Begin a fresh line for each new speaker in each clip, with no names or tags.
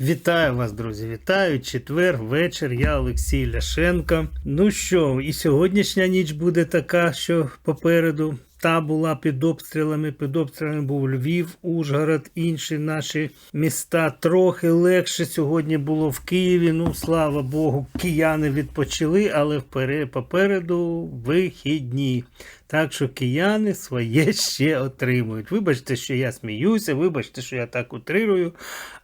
Вітаю вас, друзі! Вітаю! Четвер, вечір. Я Олексій Ляшенко. Ну що, і сьогоднішня ніч буде така, що попереду. Та була під обстрілами. Під обстрілами був Львів, Ужгород, інші наші міста. Трохи легше сьогодні було в Києві. Ну, слава Богу, кияни відпочили, але вперед, попереду вихідні. Так що кияни своє ще отримують. Вибачте, що я сміюся, вибачте, що я так утрирую,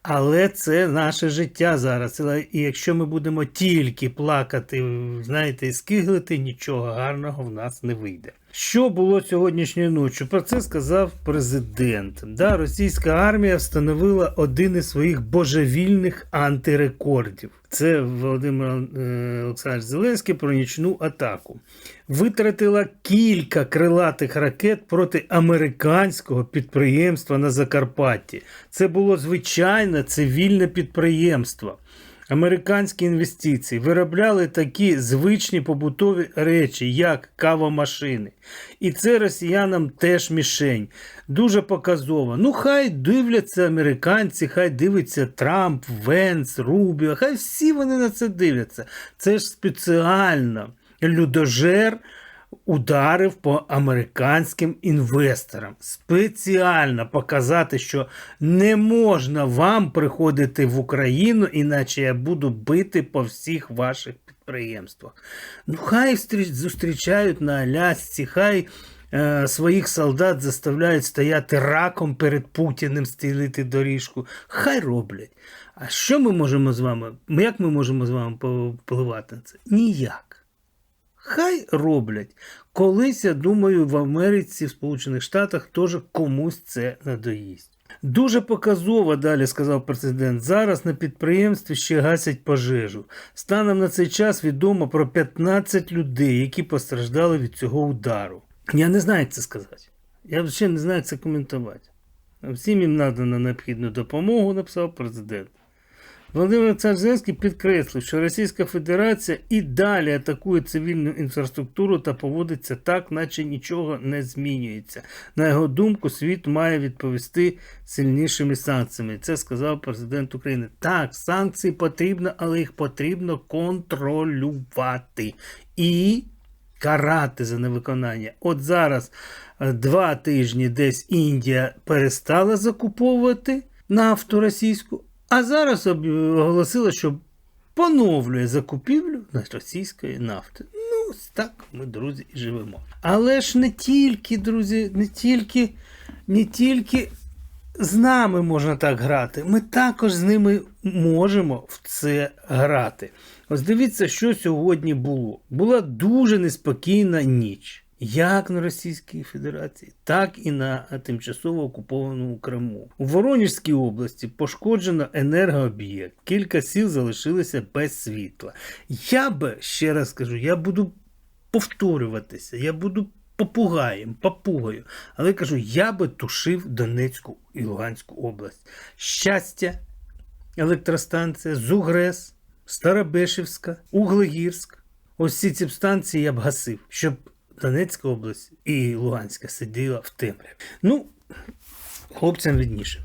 але це наше життя зараз. І якщо ми будемо тільки плакати, знаєте, і скиглити, нічого гарного в нас не вийде. Що було сьогоднішньої ночі? Про це сказав президент. Да, російська армія встановила один із своїх божевільних антирекордів. Це Володимир е, Олександрович Зеленський про нічну атаку. Витратила кілька крилатих ракет проти американського підприємства на Закарпатті. Це було звичайне цивільне підприємство. Американські інвестиції виробляли такі звичні побутові речі, як кавомашини. І це росіянам теж мішень. Дуже показово. Ну, хай дивляться американці, хай дивиться Трамп, Венс, Рубіо, хай всі вони на це дивляться. Це ж спеціально людожер ударив по американським інвесторам. Спеціально показати, що не можна вам приходити в Україну, іначе я буду бити по всіх ваших підприємствах. Ну, хай зустрічають на Алясці, хай. е, Своїх солдат заставляють стояти раком перед Путіним, стілити доріжку. Хай роблять. А що ми можемо з вами? Як ми можемо з вами впливати на це? Ніяк. Хай роблять. Колись, я думаю, в Америці, в Сполучених Штатах теж комусь це надоїсть. Дуже показово, далі сказав президент, зараз на підприємстві ще гасять пожежу. Станом на цей час відомо про 15 людей, які постраждали від цього удару. Я не знаю, як це сказати. Я взагалі не знаю, як це коментувати. Всім їм надано необхідну допомогу, написав президент. Володимир Зеленський підкреслив, що Російська Федерація і далі атакує цивільну інфраструктуру та поводиться так, наче нічого не змінюється. На його думку, світ має відповісти сильнішими санкціями. Це сказав президент України. Так, санкції потрібно, але їх потрібно контролювати і карати за невиконання. От зараз е, два тижні десь Індія перестала закуповувати нафту російську. А зараз оголосила, що поновлює закупівлю російської нафти. Ну, так ми, друзі, і живемо. Але ж не тільки, друзі, не тільки, не тільки з нами можна так грати. Ми також з ними можемо в це грати. Ось дивіться, що сьогодні було. Була дуже неспокійна ніч. Як на Російській Федерації, так і на тимчасово окупованому Криму. У Воронежській області пошкоджено енергооб'єкт. Кілька сіл залишилися без світла. Я би ще раз кажу, я буду повторюватися, я буду попугаєм, папугою. Але кажу, я би тушив Донецьку і Луганську область. Щастя, електростанція, Зугрес, Старобешівська, Углегірськ. Ось ці ці станції я б гасив, щоб Донецька область і Луганська сиділа в темряві. Ну, хлопцям відніше.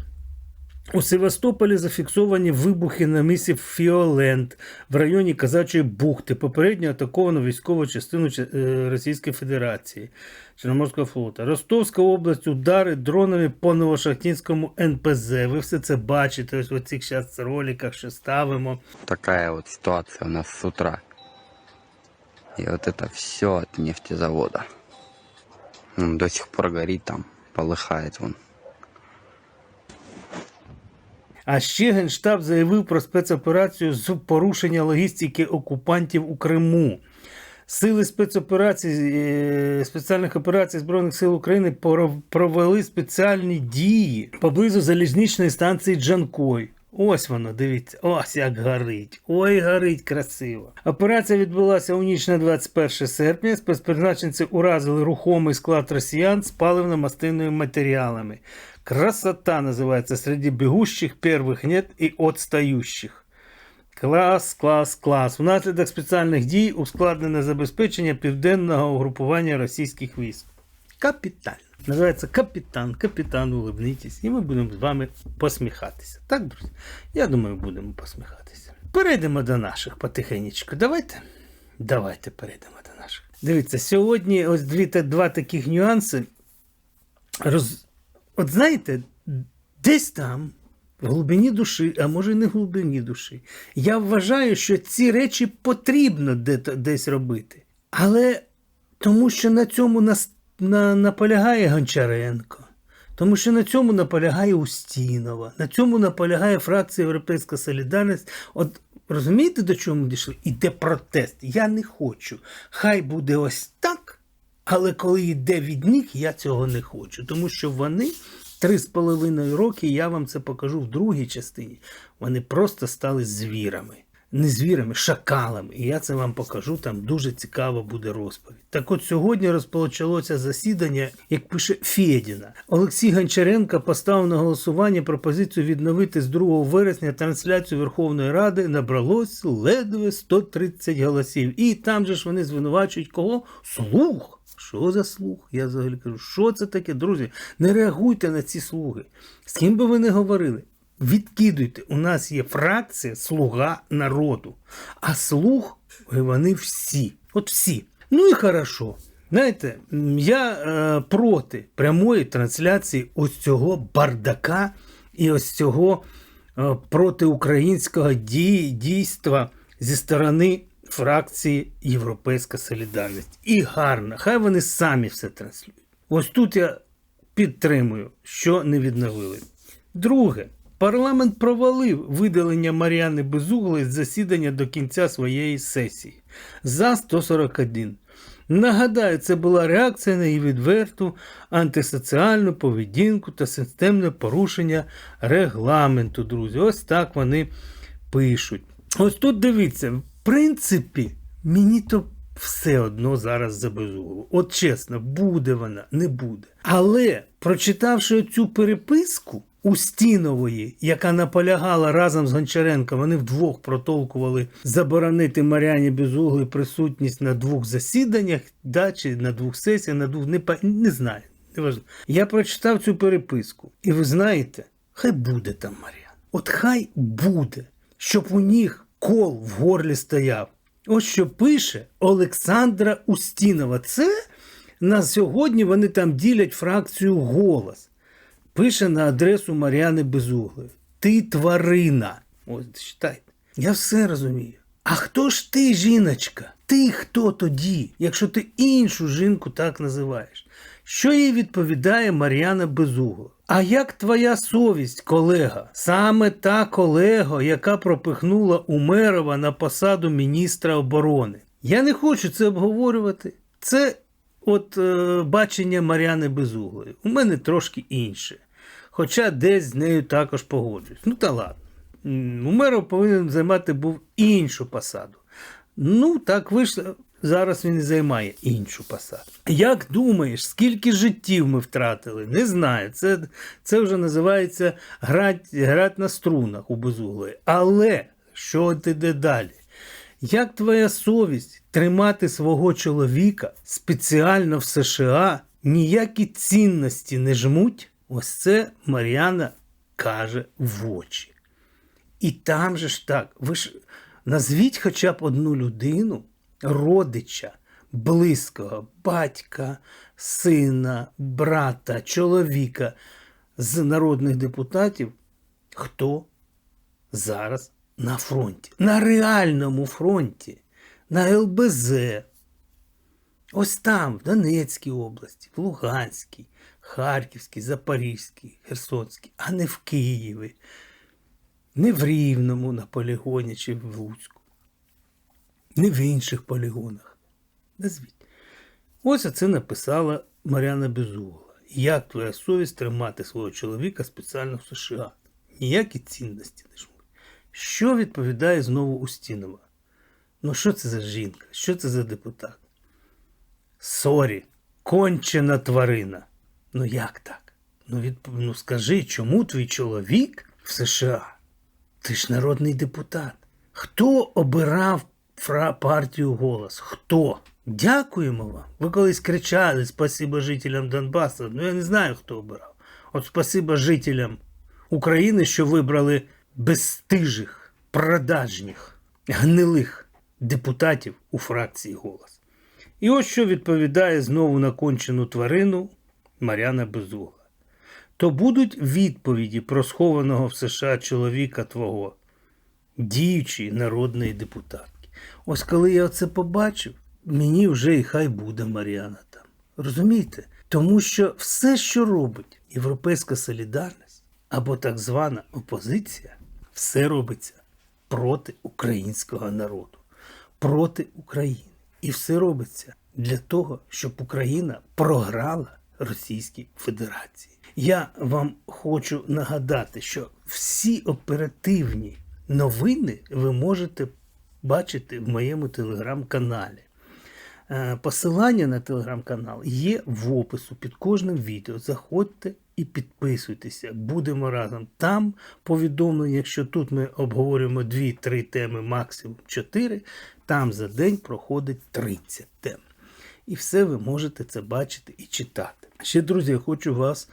У Севастополі зафіксовані вибухи на місці Фіоленд в районі Казачої бухти. Попередньо атаковано військову частину е, Російської Федерації Чорноморського флоту. Ростовська область удари дронами по Новошахтинському НПЗ. Ви все це бачите ось в цих зараз роликах, що ставимо.
Такая вот ситуация у нас с утра. И вот это все от нефтезавода. Он до сих пор горит там, полыхает вон.
А ще Генштаб заявив про спецоперацію з порушення логістики окупантів у Криму. Сили спецоперацій, е, спеціальних операцій Збройних сил України провели спеціальні дії поблизу залізничної станції Джанкой. Ось воно, дивіться, ось як горить. Ой, горить красиво. Операція відбулася у ніч на 21 серпня. Спецпризначенці уразили рухомий склад росіян з паливно-мастильними матеріалами. Красота називається серед бігущих первих нет і отстающих. Клас, клас, клас. Внаслідок спеціальних дій ускладнене забезпечення південного угрупування російських військ. Капітально. Називається Капітан, капітан, улибнитесь, і ми будемо з вами посміхатися. Так, друзі? Я думаю, будемо посміхатися. Перейдемо до наших потихенечку. Давайте. Давайте перейдемо до наших. Дивіться, сьогодні ось дві, два таких нюанси. Роз... От знаєте, десь там, в глибині душі, а може не в глибині душі, я вважаю, що ці речі потрібно десь робити. Але тому що на цьому нас, на, наполягає Гончаренко, тому що на цьому наполягає Устінова, на цьому наполягає фракція Європейська Солідарність. От розумієте, до чого ми дійшли? Іде протест. Я не хочу. Хай буде ось так, але коли йде від них, я цього не хочу. Тому що вони три з половиною роки, я вам це покажу в другій частині. Вони просто стали звірами. Не звірами, шакалами. І я це вам покажу. Там дуже цікава буде розповідь. Так от сьогодні розпочалося засідання, як пише Федіна. Олексій Гончаренко поставив на голосування пропозицію відновити з 2 вересня трансляцію Верховної Ради. Набралось ледве 130 голосів. І там же ж вони звинувачують кого? Слух. Що за слух? Я взагалі кажу, що це таке, друзі? Не реагуйте на ці слуги. З ким би ви не говорили? Відкидуйте, у нас є фракція Слуга народу. А слуг вони всі. От всі. Ну і хорошо. Знаєте, я е, проти прямої трансляції ось цього бардака і ось цього е, протиукраїнського дій, дійства зі сторони фракції Європейська Солідарність. І гарно, хай вони самі все транслюють. Ось тут я підтримую, що не відновили. Друге, парламент провалив видалення Мар'яни Безуглої з засідання до кінця своєї сесії за 141. Нагадаю, це була реакція на її відверту антисоціальну поведінку та системне порушення регламенту, друзі. Ось так вони пишуть. Ось тут дивіться, в принципі, мені то все одно зараз за безуглу. От чесно, буде вона, не буде. Але прочитавши цю переписку Устінової, яка наполягала разом з Гончаренко, вони вдвох протолкували заборонити Мар'яні Безуглої присутність на двох засіданнях, да, чи на двох сесіях, на двох не, не знаю. Не важливо. Я прочитав цю переписку, і ви знаєте, хай буде там Мар'яна. От хай буде, щоб у них кол в горлі стояв. Ось що пише Олександра Устінова. Це на сьогодні вони там ділять фракцію голос. Пише на адресу Мар'яни Безуглої. Ти тварина. Ось читайте. Я все розумію. А хто ж ти, жіночка? Ти хто тоді, якщо ти іншу жінку так називаєш? Що їй відповідає Мар'яна Безугла? А як твоя совість, колега? Саме та колега, яка пропихнула Умерова на посаду міністра оборони. Я не хочу це обговорювати. Це от е, бачення Мар'яни Безуглої. У мене трошки інше. Хоча десь з нею також погоджуюсь. Ну та ладно. Умеров повинен займати був іншу посаду. Ну, так вийшло. Зараз він і займає іншу посаду. Як думаєш, скільки життів ми втратили? Не знаю. Це, це вже називається грать, грать на струнах у безуглої. Але що ти де далі? Як твоя совість тримати свого чоловіка спеціально в США ніякі цінності не жмуть? Ось це Мар'яна каже в очі. І там же ж так, ви ж назвіть хоча б одну людину, родича, близького, батька, сина, брата, чоловіка з народних депутатів, хто зараз на фронті, на реальному фронті, на ЛБЗ. Ось там, в Донецькій області, в Луганській, Харківській, Запорізькій, Херсонській, а не в Києві, не в Рівному на полігоні чи в Луцьку, не в інших полігонах. Назвіть. Ось оце написала Мар'яна Безугла. Як твоя совість тримати свого чоловіка спеціально в США? Ніякі цінності не жмуть. Що відповідає знову Устінова? Ну, що це за жінка? Що це за депутат? Сорі, кончена тварина. Ну як так? Ну, від... ну скажи, чому твій чоловік в США? Ти ж народний депутат. Хто обирав фра... партію голос? Хто? Дякуємо вам. Ви колись кричали спасибо жителям Донбасу. Ну я не знаю, хто обирав. От спасибо жителям України, що вибрали безстижих, продажніх, гнилих депутатів у фракції голос. І ось що відповідає знову на кончену тварину Мар'яна Безугла. То будуть відповіді про схованого в США чоловіка твого, діючої народної депутатки. Ось коли я це побачив, мені вже і хай буде Мар'яна там. Розумієте? Тому що все, що робить Європейська солідарність або так звана опозиція, все робиться проти українського народу, проти України. І все робиться для того, щоб Україна програла Російській Федерації. Я вам хочу нагадати, що всі оперативні новини ви можете бачити в моєму телеграм-каналі. Е, Посилання на телеграм-канал є в опису під кожним відео. Заходьте і підписуйтеся. Будемо разом. Там повідомлення, якщо тут ми обговорюємо 2-3 теми, максимум 4, там за день проходить 30 тем. І все ви можете це бачити і читати. Ще, друзі, я хочу вас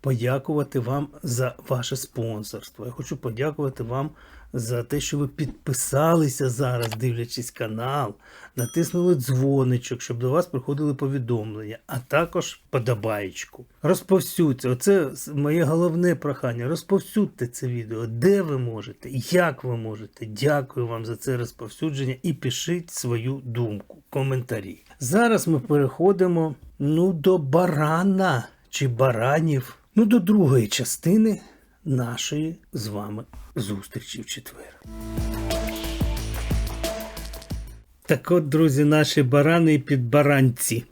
подякувати вам за ваше спонсорство. Я хочу подякувати вам за те, що ви підписалися зараз, дивлячись канал, натиснули дзвоничок, щоб до вас приходили повідомлення, а також подобаєчку. Розповсюдьте. Оце моє головне прохання. Розповсюдьте це відео, де ви можете, як ви можете. Дякую вам за це розповсюдження і пишіть свою думку, коментарі. Зараз ми переходимо ну, до барана чи баранів, ну до другої частини нашої з вами зустрічі в четвер. Так от, друзі, наші барани і підбаранці.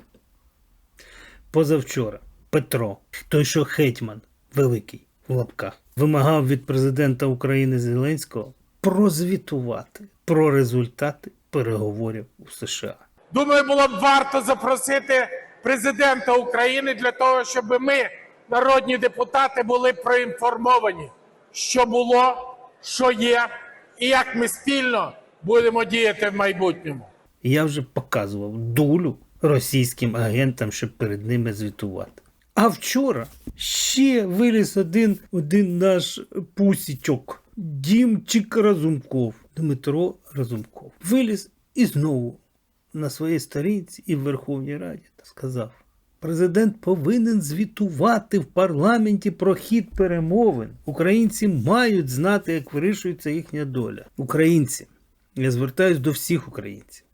Позавчора Петро, той, що гетьман великий в лапках, вимагав від президента України Зеленського прозвітувати про результати переговорів у США.
Думаю, було б варто запросити президента України для того, щоб ми, народні депутати, були проінформовані, що було, що є, і як ми спільно будемо діяти в майбутньому.
Я вже показував дулю російським агентам, щоб перед ними звітувати. А вчора ще виліз один, один наш пусічок, Дімчик Разумков, Дмитро Разумков. Виліз і знову на своїй сторінці і в Верховній Раді сказав: Президент повинен звітувати в парламенті про хід перемовин. Українці мають знати, як вирішується їхня доля. Українці, я звертаюсь до всіх українців.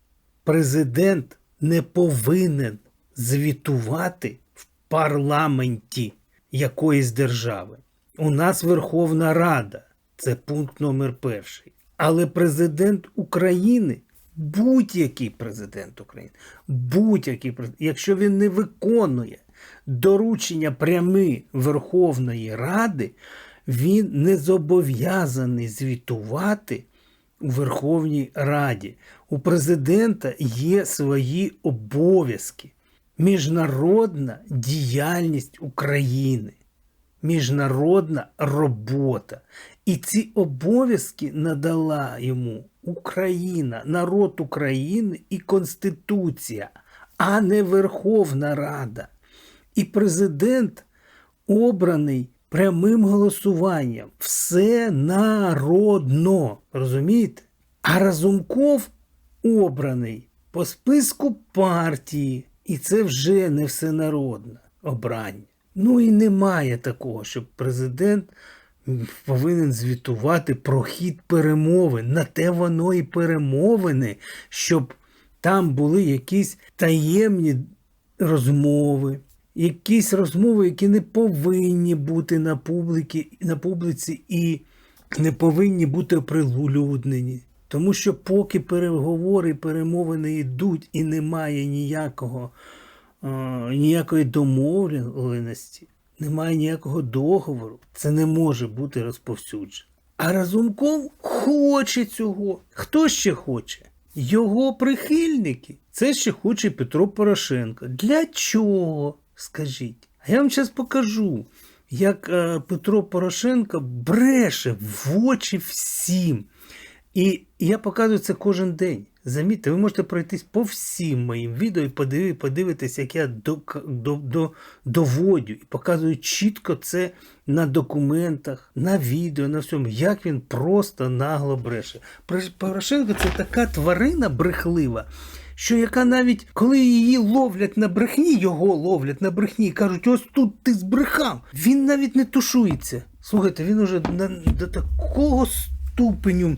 Президент не повинен звітувати в парламенті якоїсь держави. У нас Верховна Рада, це пункт номер перший. Але президент України, будь-який президент України, будь-який президент, якщо він не виконує доручення прямі Верховної Ради, він не зобов'язаний звітувати у Верховній Раді. У президента є свої обов'язки. Міжнародна діяльність України, міжнародна робота. І ці обов'язки надала йому Україна, народ України і Конституція, а не Верховна Рада. І президент обраний прямим голосуванням. Все народно. Розумієте? А Разумков обраний по списку партії. І це вже не всенародне обрання. Ну і немає такого, щоб президент повинен звітувати про хід перемовин. На те воно і перемовини, щоб там були якісь таємні розмови, якісь розмови, які не повинні бути на, публіки, на публіці і не повинні бути оприлюднені. Тому що поки переговори перемовини йдуть і немає ніякого, е, ніякої домовленості, немає ніякого договору, це не може бути розповсюджено. А Разумков хоче цього. Хто ще хоче? Його прихильники. Це ще хоче Петро Порошенко. Для чого? Скажіть. А я вам зараз покажу, як е, Петро Порошенко бреше в очі всім. І я показую це кожен день. Замітьте, ви можете пройтись по всім моїм відео і подиви, подивитись, як я до, до, до, доводю і показую чітко це на документах, на відео, на всьому, як він просто нагло бреше. Порошенко це така тварина брехлива, що яка навіть коли її ловлять на брехні, його ловлять на брехні і кажуть, ось тут ти збрехав. Він навіть не тушується. Слухайте, він уже до такого ступеню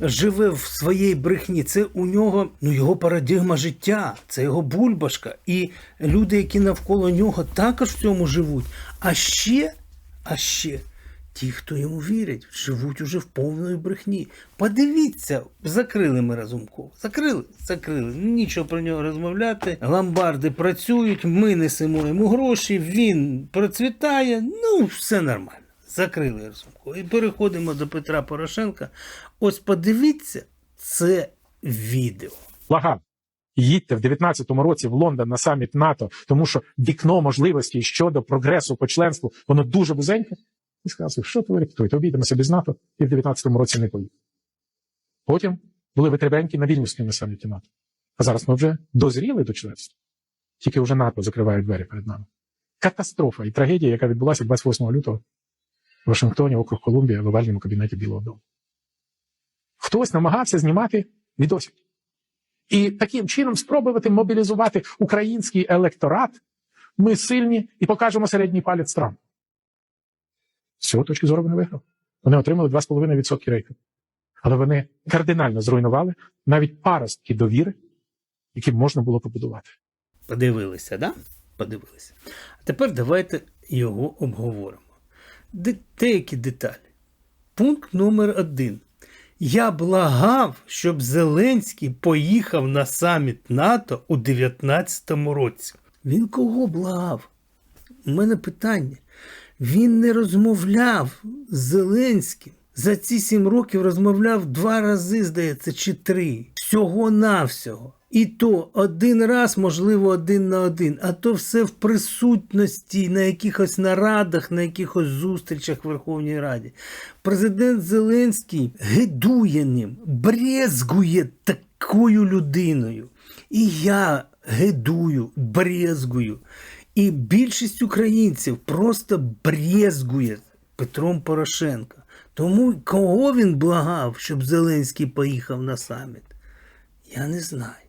живе в своїй брехні. Це у нього ну, його парадигма життя, це його бульбашка. І люди, які навколо нього, також в цьому живуть. А ще, а ще. Ті, хто йому вірять, живуть уже в повної брехні. Подивіться, закрили ми Разумкова. Закрили, закрили. Нічого про нього розмовляти. Ломбарди працюють, ми несемо йому гроші, він процвітає. Ну, все нормально. Закрили Разумкова. І переходимо до Петра Порошенка. Ось подивіться це відео.
Благав. Їдьте в 19-му році в Лондон на саміт НАТО, тому що вікно можливостей щодо прогресу по членству, воно дуже вузеньке. І сказав, що ви репетуєте, обійдемося без НАТО, і в 19-му році не поїдемо. Потім були витребеньки на Вільнюсі на саміті НАТО. А зараз ми вже дозріли до членства. Тільки вже НАТО закриває двері перед нами. Катастрофа і трагедія, яка відбулася 28 лютого в Вашингтоні, округ Колумбія, в овальному кабінеті Білого Дому. Хтось намагався знімати відосик. І таким чином спробувати мобілізувати український електорат. Ми сильні і покажемо середній палець Трампу. З цього точки зору вони виграли. Вони отримали 2,5% рейтингу. Але вони кардинально зруйнували навіть паростки довіри, які можна було побудувати.
Подивилися, да? Подивилися. А тепер давайте його обговоримо. Де- деякі деталі. Пункт номер один. Я благав, щоб Зеленський поїхав на саміт НАТО у 19-му році. Він кого благав? У мене питання. Він не розмовляв з Зеленським. За ці сім років розмовляв два рази, здається, чи три. Всього-навсього. І то один раз, можливо, один на один, а то все в присутності на якихось нарадах, на якихось зустрічах в Верховній Раді. Президент Зеленський гидує ним, брезгує такою людиною. І я гидую, брезгую. І більшість українців просто брезгує Петром Порошенка. Тому кого він благав, щоб Зеленський поїхав на саміт? Я не знаю.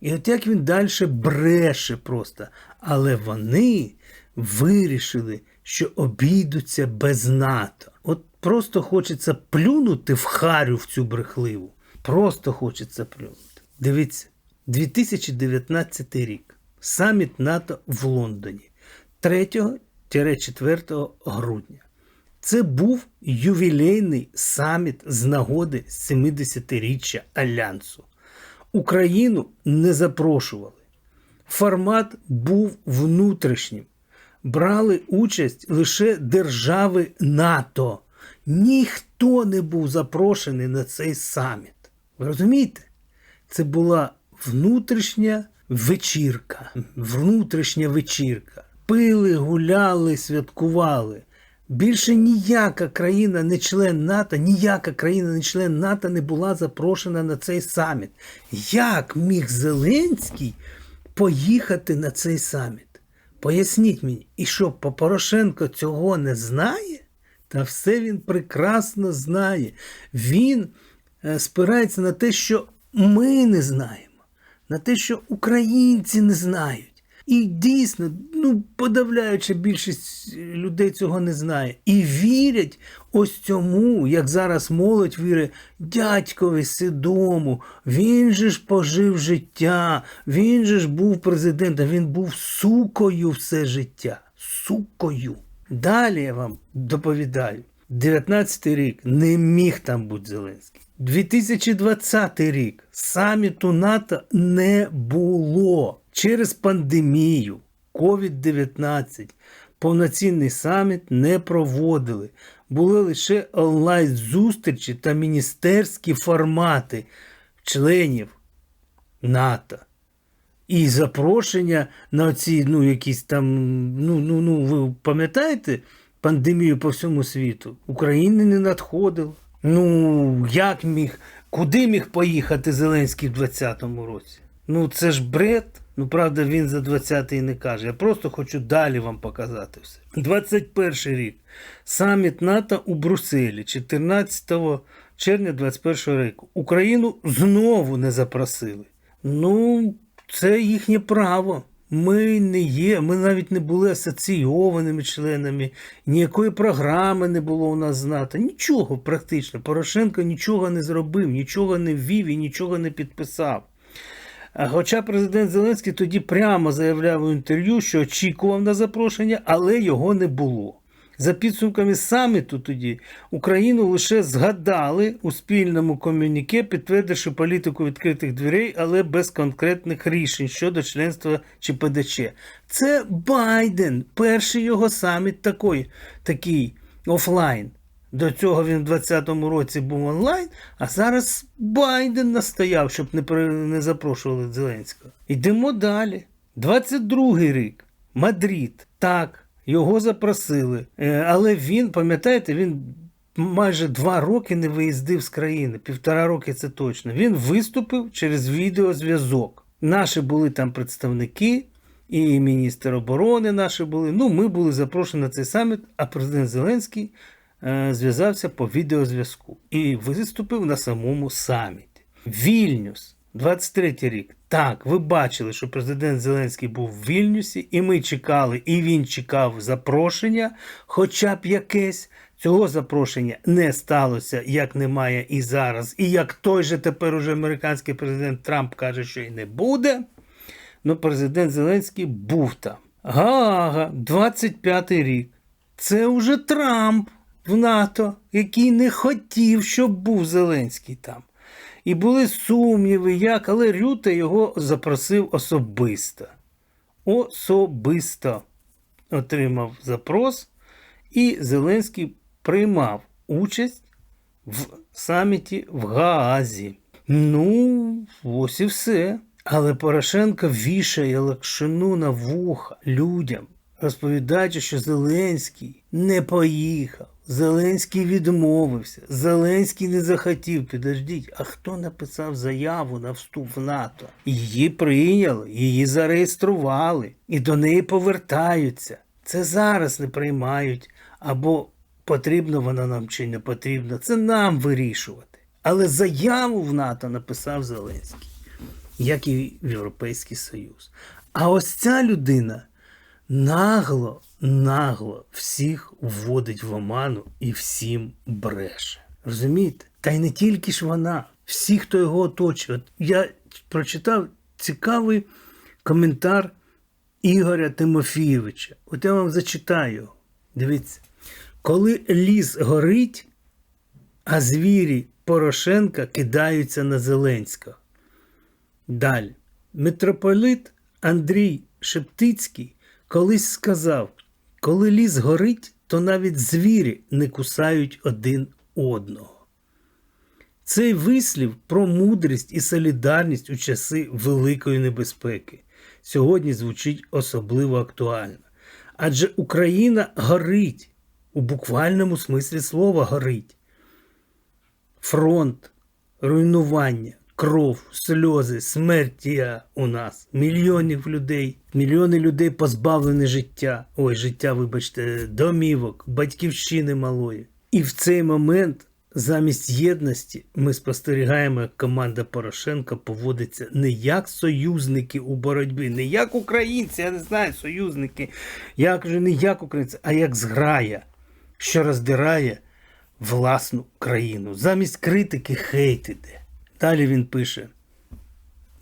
І от як він далі бреше просто. Але вони вирішили, що обійдуться без НАТО. От просто хочеться плюнути в харю в цю брехливу. Просто хочеться плюнути. Дивіться, 2019 рік. Саміт НАТО в Лондоні 3-4 грудня. Це був ювілейний саміт з нагоди 70-річчя Альянсу. Україну не запрошували. Формат був внутрішнім. Брали участь лише держави НАТО. Ніхто не був запрошений на цей саміт. Ви розумієте? Це була внутрішня вечірка. Внутрішня вечірка. Пили, гуляли, святкували. Більше ніяка країна, не член НАТО, ніяка країна, не член НАТО не була запрошена на цей саміт. Як міг Зеленський поїхати на цей саміт? Поясніть мені, і що По- Порошенко цього не знає? Та все він прекрасно знає. Він е, спирається на те, що ми не знаємо, на те, що українці не знають. І дійсно, ну, подавляюча більшість людей цього не знає. І вірять ось цьому, як зараз молодь вірить, дядькові Сидому, він же ж пожив життя, він же ж був президентом, він був сукою все життя. Сукою. Далі я вам доповідаю. 19 рік не міг там бути Зеленський. 2020 рік саміту НАТО не було через пандемію COVID-19. Повноцінний саміт не проводили. Були лише онлайн-зустрічі та міністерські формати членів НАТО. І запрошення на ці, ну, якісь там, ну, ну, ну, ви пам'ятаєте пандемію по всьому світу? України не надходило. Ну, як міг, куди міг поїхати Зеленський в 20-му році? Ну, це ж бред. Ну, правда, він за 20-й не каже. Я просто хочу далі вам показати все. 21 рік. Саміт НАТО у Брюсселі, 14 червня 21 року. Україну знову не запросили. Ну, це їхнє право. Ми не є, ми навіть не були асоційованими членами, ніякої програми не було у нас знати. Нічого практично. Порошенко нічого не зробив, нічого не ввів і нічого не підписав. Хоча президент Зеленський тоді прямо заявляв у інтерв'ю, що очікував на запрошення, але його не було. За підсумками саміту тоді Україну лише згадали у спільному комюніке, підтвердивши політику відкритих дверей, але без конкретних рішень щодо членства чи ПДЧ. Це Байден, перший його саміт такий, такий офлайн. До цього він в 2020 році був онлайн, а зараз Байден настояв, щоб не, при- не запрошували Зеленського. Йдемо далі. 22-й рік. Мадрид. Так, його запросили. Е, Але він, пам'ятаєте, він майже два роки не виїздив з країни. Півтора роки це точно. Він виступив через відеозв'язок. Наші були там представники, і міністр оборони наші були. Ну, ми були запрошені на цей саміт, а президент Зеленський зв'язався по відеозв'язку і виступив на самому саміті. Вільнюс, 23 рік. Так, ви бачили, що президент Зеленський був в Вільнюсі, і ми чекали, і він чекав запрошення, хоча б якесь. Цього запрошення не сталося, як немає і зараз. І як той же тепер уже американський президент Трамп каже, що і не буде. Ну, президент Зеленський був там. Гаага, 25-й рік. Це уже Трамп в НАТО, який не хотів, щоб був Зеленський там. І були сумніви, як, але Рюта його запросив особисто. Особисто отримав запрос, і Зеленський приймав участь в саміті в Гаазі. Ну, ось і все. Але Порошенко вішає лакшину на вуха людям, розповідаючи, що Зеленський не поїхав. Зеленський відмовився. Зеленський не захотів. Підождіть, а хто написав заяву на вступ в НАТО? Її прийняли, її зареєстрували і до неї повертаються. Це зараз не приймають або потрібно вона нам чи не потрібно. Це нам вирішувати. Але заяву в НАТО написав Зеленський, як і в Європейський Союз. А ось ця людина нагло, нагло всіх вводить в оману і всім бреше. Розумієте? Та й не тільки ж вона, всі, хто його оточує. От я прочитав цікавий коментар Ігоря Тимофійовича. От я вам зачитаю. Дивіться, коли ліс горить, а звірі Порошенка кидаються на Зеленського. Далі. Митрополит Андрій Шептицький колись сказав: коли ліс горить, то навіть звірі не кусають один одного. Цей вислів про мудрість і солідарність у часи великої небезпеки сьогодні звучить особливо актуально. Адже Україна горить, у буквальному смислі слова горить. Фронт, руйнування, кров, сльози, смерть є у нас. Мільйонів людей, мільйони людей позбавлені життя. Ой, життя, вибачте, домівок, батьківщини малої. І в цей момент замість єдності ми спостерігаємо, як команда Порошенка поводиться не як союзники у боротьбі, не як українці, я не знаю, союзники, я кажу не як українці, а як зграя, що роздирає власну країну. Замість критики хейт іде. Далі він пише.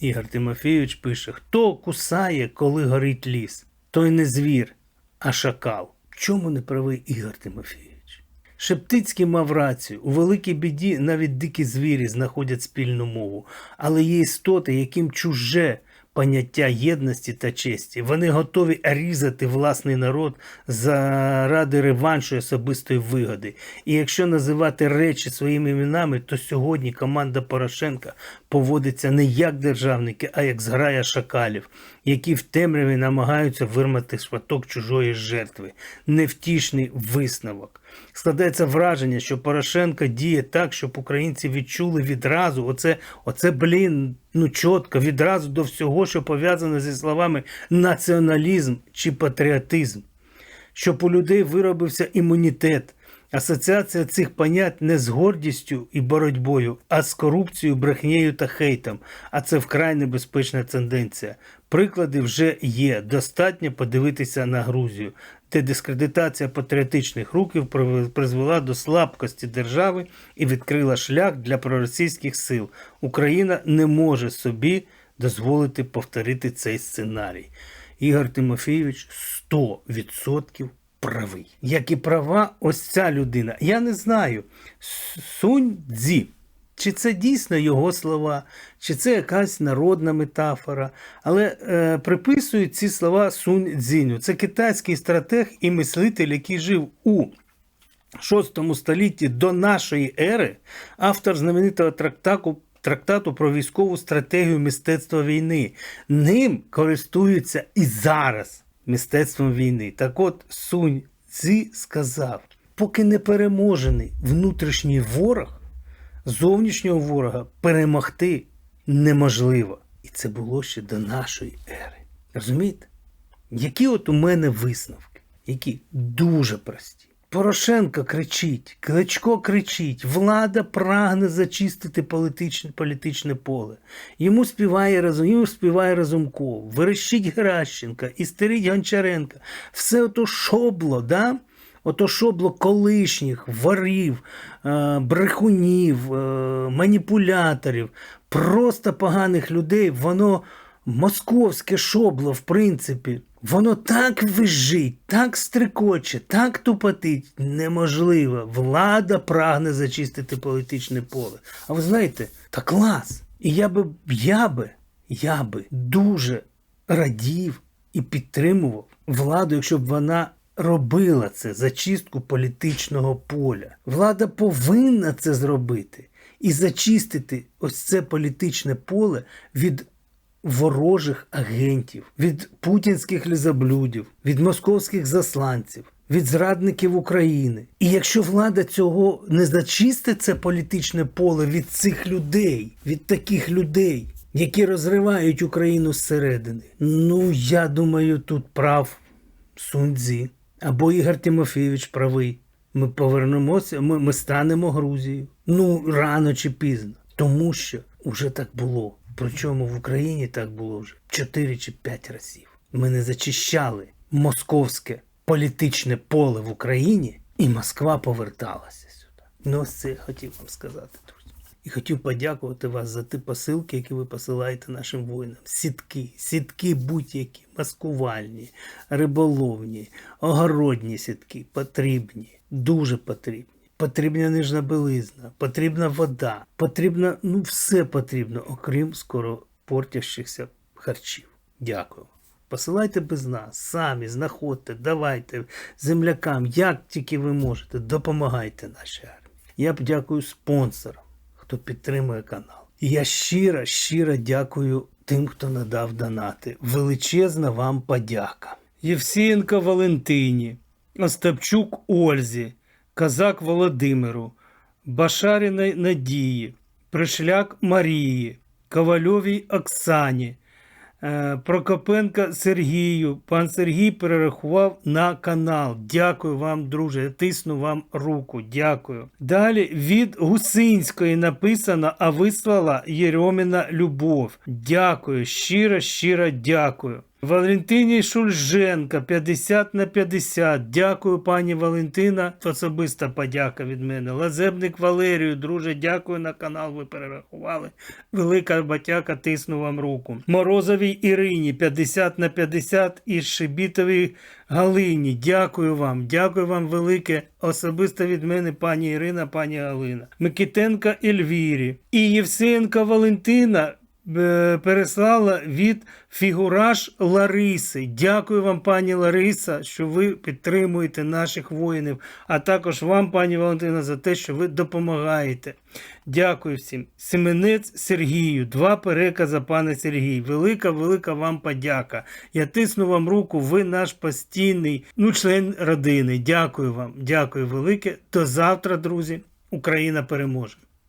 Ігор Тимофійович пише: хто кусає, коли горить ліс? Той не звір, а шакал. Чому не правий Ігор Тимофійович? Шептицький мав рацію. У великій біді навіть дикі звірі знаходять спільну мову, але є істоти, яким чуже поняття єдності та честі. Вони готові різати власний народ заради реваншу особистої вигоди. І якщо називати речі своїми іменами, то сьогодні команда Порошенка поводиться не як державники, а як зграя шакалів, які в темряві намагаються вирмати шматок чужої жертви. Невтішний висновок. Складається враження, що Порошенко діє так, щоб українці відчули відразу. Оце, оце блін, ну чітко, відразу до всього, що пов'язане зі словами націоналізм чи патріотизм. Щоб у людей виробився імунітет. Асоціація цих понять не з гордістю і боротьбою, а з корупцією, брехнею та хейтом. А це вкрай небезпечна тенденція. Приклади вже є. Достатньо подивитися на Грузію, де дискредитація патріотичних рухів призвела до слабкості держави і відкрила шлях для проросійських сил. Україна не може собі дозволити повторити цей сценарій. Ігор Тимофійович 100% правий. Як і права, ось ця людина. Я не знаю. Сунь Дзі. Чи це дійсно його слова, чи це якась народна метафора, але е, приписують ці слова Сунь Цзіню. Це китайський стратег і мислитель, який жив у VI столітті до нашої ери, автор знаменитого трактату, трактату про військову стратегію мистецтва війни. Ним користуються і зараз мистецтвом війни. Так от Сунь Цзі сказав: поки не переможений внутрішній ворог, зовнішнього ворога перемогти неможливо. І це було ще до нашої ери. Розумієте? Які от у мене висновки, які дуже прості. Порошенко кричить, Кличко кричить, влада прагне зачистити політичне, політичне поле. Йому співає разом, йому співає Разумков, верещить Геращенка, істерить Гончаренка. Все ото шобло, да? Ото шобло колишніх ворів, е, брехунів, е, маніпуляторів, просто поганих людей, воно московське шобло, в принципі, воно так вижить, так стрикоче, так тупотить. Неможливо. Влада прагне зачистити політичне поле. А ви знаєте, та клас. І я би, я би, я би дуже радів і підтримував владу, якщо б вона робила це зачистку політичного поля. Влада повинна це зробити і зачистити ось це політичне поле від ворожих агентів, від путінських лізоблюдів, від московських засланців, від зрадників України. І якщо влада цього не зачистить це політичне поле від цих людей, від таких людей, які розривають Україну зсередини, ну я думаю, тут прав Суньцзі або Ігор Тимофійович правий. Ми повернемося, ми, ми станемо Грузією. Ну, рано чи пізно. Тому що вже так було. Причому в Україні так було вже 4 чи 5 разів. Ми не зачищали московське політичне поле в Україні, і Москва поверталася сюди. Ну, ось це я хотів вам сказати. І хотів подякувати вас за ті посилки, які ви посилаєте нашим воїнам. Сітки, сітки будь-які, маскувальні, риболовні, огородні сітки потрібні, дуже потрібні. Потрібна нижна білизна, потрібна вода, потрібно, ну все потрібно, окрім скоро портящихся харчів. Дякую. Посилайте без нас, самі знаходьте, давайте землякам, як тільки ви можете, допомагайте нашій армії. Я б дякую спонсорам, хто підтримує канал. І я щиро, щиро дякую тим, хто надав донати. Величезна вам подяка. Євсієнко Валентині, Остапчук Ользі, Казак Володимиру, Башаріної Надії, Пришляк Марії, Ковальовій Оксані, Прокопенка Сергію. Пан Сергій перерахував на канал. Дякую вам, друже. Я тисну вам руку. Дякую. Далі від Гусинської написано, а вислала Єрьоміна Любов. Дякую, щиро, щиро дякую. Валентині Шульженка 50 на 50. Дякую, пані Валентина. Особиста подяка від мене. Лазебник Валерію, друже, дякую на канал. Ви перерахували. Велика батяка, тисну вам руку. Морозовій Ірині 50 на 50 і Шибітовій Галині. Дякую вам. Дякую вам велике. Особисто від мене, пані Ірина, пані Галина. Микитенка Ельвірі. І Євсеєнка Валентина переслала від фігураж Лариси. Дякую вам, пані Лариса, що ви підтримуєте наших воїнів, а також вам, пані Валентина, за те, що ви допомагаєте. Дякую всім. Семенець Сергію, два переказа, пане Сергій. Велика, велика вам подяка. Я тисну вам руку, ви наш постійний ну, член родини. Дякую вам. Дякую велике. До завтра, друзі. Україна переможе.